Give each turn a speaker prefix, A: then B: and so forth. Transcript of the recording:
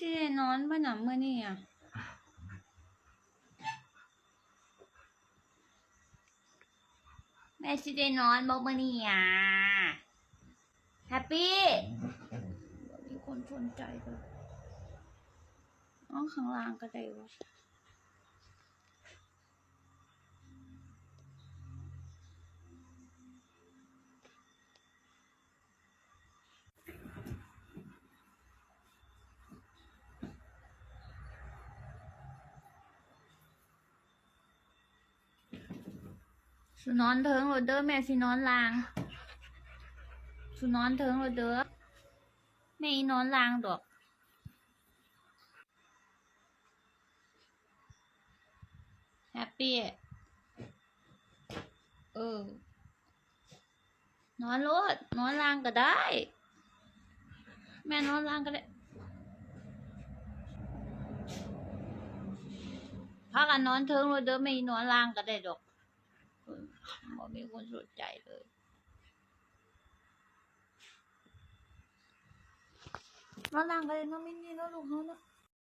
A: สิได้นอนบ่หนำมื้อนี้อะแม่สิได้นอนบ่มื้อนี้อะแฮปปี้มีคนสนใจเลยอ๋อข้างล่างก็ได้วะ สินอนเทิงโรเด้อแม่สินอนลางสินอนเทิงโรเด้อแม่นอนลางดอกแฮปปี้เออนอนรถนอนลางก็ได้ แม่นอนลางก็ได้พากันนอนเทิงโรเด้อแม่นอนลางก็ได้ดอก เออบ่มีคนสนใจเลยน้องนางก็เลยเนาะไม่นี่เนาะลูกเขาเนาะ